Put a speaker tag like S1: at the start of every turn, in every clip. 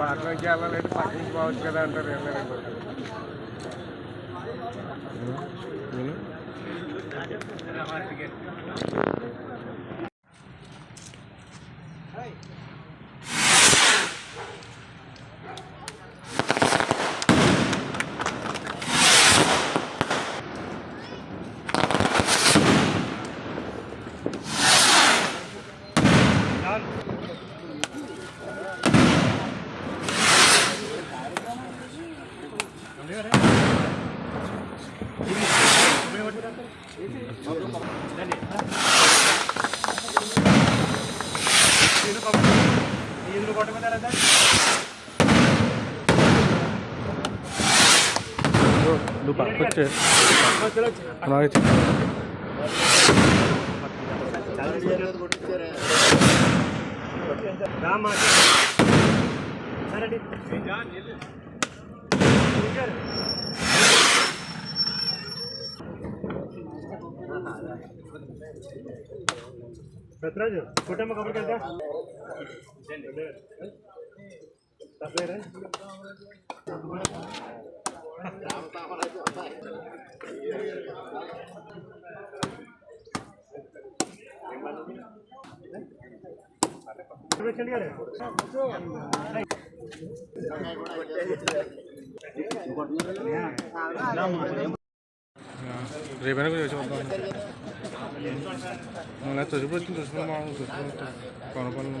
S1: పక్కకి వెళ్ళాలంటే పక్కకి పోవచ్చు కదా అంటారు వెళ్ళాలంటే
S2: నువ్వు పక్కకు వచ్చే అలాగే
S3: సత్రాజు కుటుంబ కబుర్కి వెళ్తా
S2: రేపైనా కొంచెం వచ్చి వద్దాం నాకు తొలిపి వచ్చింది చూసుకుని మా కొన పనులు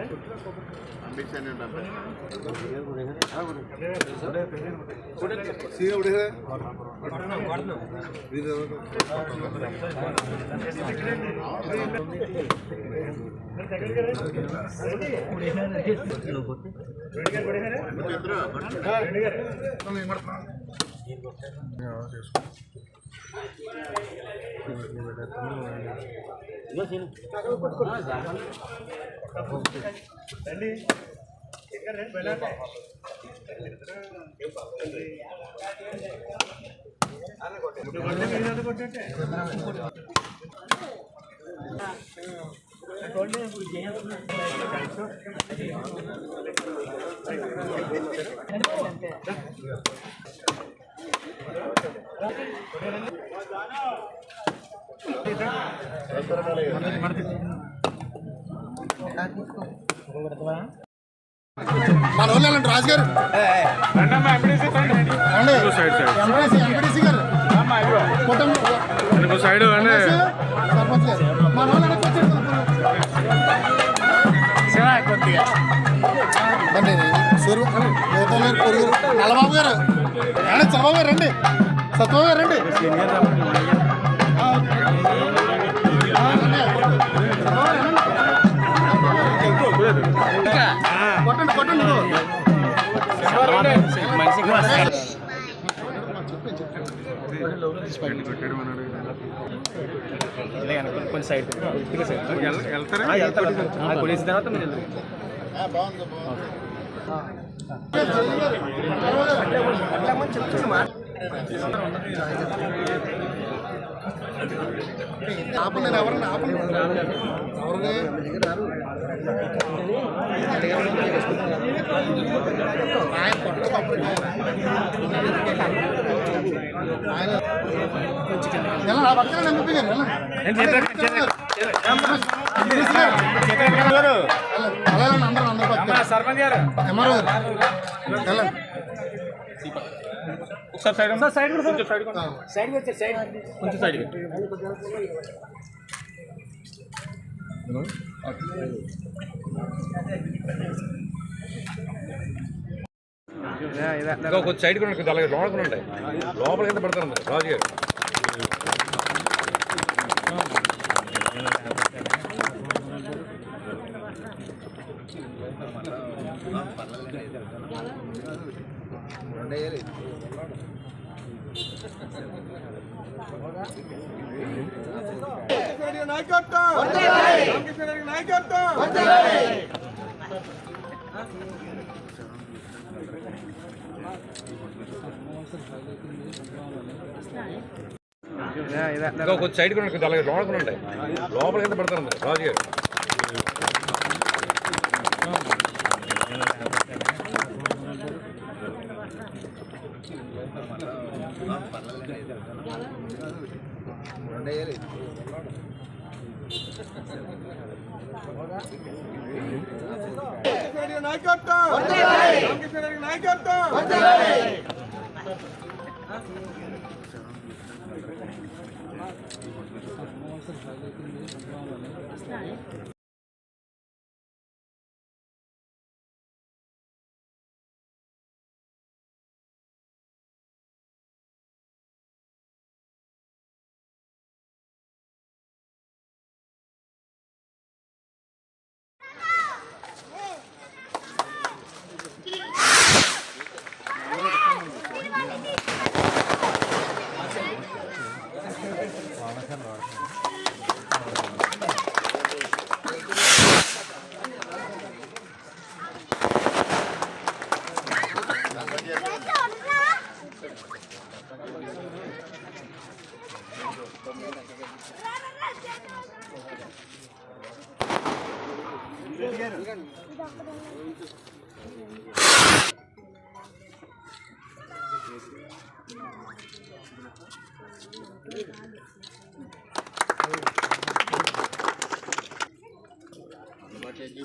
S3: రండి రండి ఇక్కడ రండి వెళ్ళండి
S4: మన వాళ్ళు వెళ్ళండి రాజు గారు
S2: సైడ్
S4: గారు
S2: సైడ్ అంటే
S4: సర్పంచ్ గారు మన వాళ్ళు సూర్య నలబాబు గారు, చంద్రబాబు గారు రండి గారు రండి. కొట్టండి కొట్టండి.
S3: కొంచెం సైడ్
S2: వెళ్తారా
S3: కొనేసిన తర్వాత
S4: బాగుంది ఆపండి ఎవరన్నా ఆపండి. ఎవరిని? ఎలా నా పక్కన ఎంపీ గారు ఎలా? అలా అందరూ అందరూ పక్కన
S5: సర్పంచ్ గారు?
S4: ఎంఆర్ఓ గారు. వెళ్ళండి.
S5: ఒకసారి సైడ్ ఒకసారి సైడ్ కొంచెం సైడ్.
S2: సైడ్ వచ్చే సైడ్
S5: కొంచెం సైడ్ కొంచెం సైడ్ కూడా కొంచెం అలాగే లోపల కూడా ఉంటాయి లోపల కింద పడతారు రాజు గారు ఇంకా కొంచెం సైడ్ కూడా కొంచెం అలాగే లోపల కూడా ఉంటాయి లోపల కింద పడతారు రాజు గారు నాయకత్వం! Obrigado.
S6: é de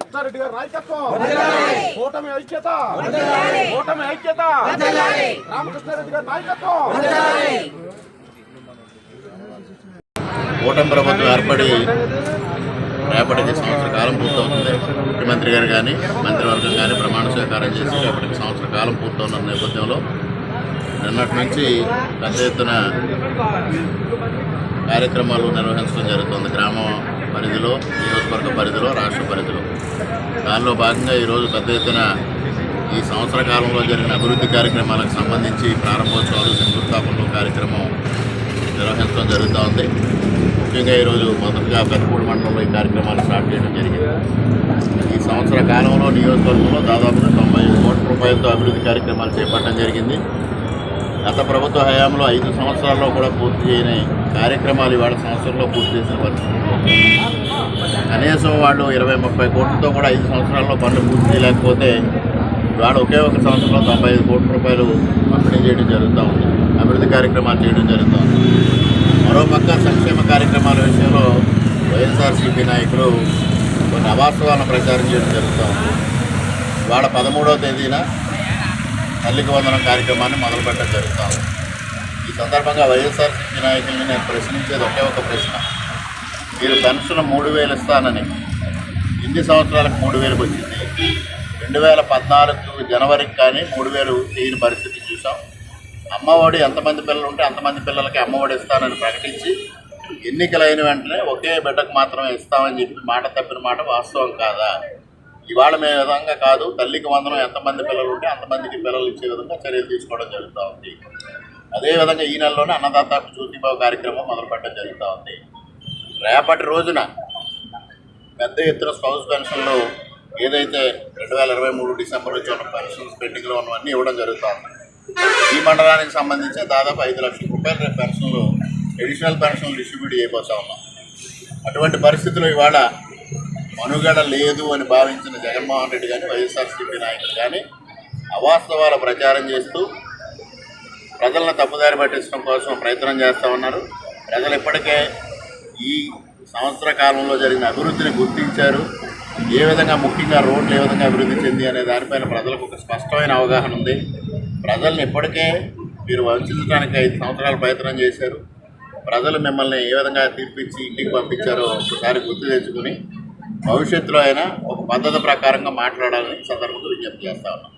S6: ఇంకా ఇంకా
S7: నాయకత్వం కూటమి ఐక్యత కూటమి ఐక్యత రామకృష్ణారెడ్డి గారు నాయకత్వం
S3: కూటమి ప్రభుత్వం ఏర్పడి రేపటికి సంవత్సర కాలం పూర్తవుతుంది. ముఖ్యమంత్రి గారు కానీ మంత్రివర్గం కానీ ప్రమాణ స్వీకారం చేసి రేపటికి సంవత్సర కాలం పూర్తవున్న నేపథ్యంలో నిన్నటి నుంచి పెద్ద ఎత్తున కార్యక్రమాలు నిర్వహించడం జరుగుతుంది. గ్రామ పరిధిలో నియోజకవర్గ పరిధిలో రాష్ట్ర పరిధిలో. దానిలో భాగంగా ఈరోజు పెద్ద ఎత్తున ఈ సంవత్సర కాలంలో జరిగిన అభివృద్ధి కార్యక్రమాలకు సంబంధించి ప్రారంభోత్సవాలు శంకుస్థాపనలు కార్యక్రమం నిర్వహించడం జరుగుతూ ఉంది ముఖ్యంగా ఈరోజు మొదటగా పెద్దపూడి మండలంలో ఈ కార్యక్రమాలు స్టార్ట్ చేయడం జరిగింది. ఈ సంవత్సర కాలంలో నియోజకవర్గంలో దాదాపుగా తొంభై ఐదు కోట్ల రూపాయలతో అభివృద్ధి కార్యక్రమాలు చేపట్టడం జరిగింది. గత ప్రభుత్వ హయాంలో ఐదు సంవత్సరాల్లో కూడా పూర్తి చేయని కార్యక్రమాలు ఇవాళ సంవత్సరంలో పూర్తి చేసిన పరిస్థితి. కనీసం వాళ్ళు ఇరవై ముప్పై కోట్లతో కూడా ఐదు సంవత్సరాల్లో పనులు పూర్తి చేయలేకపోతే ఇవాళ ఒకే ఒక సంవత్సరంలో తొంభై ఐదు కోట్ల రూపాయలు పంపిణీ చేయడం జరుగుతూ ఉంది. అభివృద్ధి కార్యక్రమాలు చేయడం జరుగుతూ ఉంది. మరోపక్క సంక్షేమ కార్యక్రమాల విషయంలో వైఎస్ఆర్సీపీ నాయకులు కొన్ని అవాస్తవాలను ప్రచారం చేయడం జరుగుతూ ఉంది. ఇవాళ పదమూడవ తేదీన తల్లికి వందనం కార్యక్రమాన్ని మొదలుపెట్టడం జరుగుతూ ఉంది. ఈ సందర్భంగా వైఎస్ఆర్సీపీ నాయకుల్ని నేను ప్రశ్నించేది ఒకే ఒక ప్రశ్న. మీరు పెన్షన్ మూడు వేలు ఇస్తానని ఇన్ని సంవత్సరాలకు మూడు వేలకు వచ్చింది. రెండు వేల పద్నాలుగు జనవరికి కానీ మూడు వేలు చేయని పరిస్థితి చూసాం. అమ్మఒడి ఎంతమంది పిల్లలు ఉంటే అంతమంది పిల్లలకి అమ్మఒడి ఇస్తానని ప్రకటించి ఎన్నికలైన వెంటనే ఒకే బిడ్డకు మాత్రమే ఇస్తామని చెప్పి మాట తప్పిన మాట వాస్తవం కాదా? ఇవాళ మే విధంగా కాదు తల్లికి వందనం ఎంతమంది పిల్లలు ఉంటే అంతమందికి పిల్లలు ఇచ్చే విధంగా చర్యలు తీసుకోవడం జరుగుతూ ఉంది. అదేవిధంగా ఈ నెలలోనే అన్నదాత జ్యోతిబాబు కార్యక్రమం మొదలుపెట్టడం జరుగుతూ ఉంది. రేపటి రోజున పెద్ద ఎత్తున స్పౌస్ పెన్షన్లు ఏదైతే రెండు వేల ఇరవై మూడు డిసెంబర్ నుంచి ఉన్న పెన్షన్స్ పెండింగ్లో ఉన్నవన్నీ ఇవ్వడం జరుగుతుంది ఈ మండలానికి సంబంధించి దాదాపు ఐదు లక్షల రూపాయల రేపు పెన్షన్లు అడిషనల్ పెన్షన్లు డిస్ట్రిబ్యూట్ చేయబోతా ఉన్నాం. అటువంటి పరిస్థితుల్లో ఇవాళ మనుగడ లేదు అని భావించిన జగన్మోహన్ రెడ్డి కానీ వైఎస్ఆర్సీపీ నాయకులు కానీ అవాస్తవాల ప్రచారం చేస్తూ ప్రజలను తప్పుదారి పట్టించడం కోసం ప్రయత్నం చేస్తూ ఉన్నారు. ప్రజలు ఇప్పటికే ఈ సంవత్సర కాలంలో జరిగిన అభివృద్ధిని గుర్తించారు. ఏ విధంగా ముఖ్యంగా రోడ్లు ఏ విధంగా అభివృద్ధి చెంది అనే దానిపైన ప్రజలకు ఒక స్పష్టమైన అవగాహన ఉంది. ప్రజల్ని ఇప్పటికే మీరు వంచడానికి ఐదు సంవత్సరాలు ప్రయత్నం చేశారు. ప్రజలు మిమ్మల్ని ఏ విధంగా తీర్పిచ్చి ఇంటికి పంపించారో ఒకసారి గుర్తు తెచ్చుకుని భవిష్యత్తులో అయినా ఒక పద్ధతి ప్రకారంగా మాట్లాడాలని సందర్భంగా విజ్ఞప్తి చేస్తా ఉన్నాం.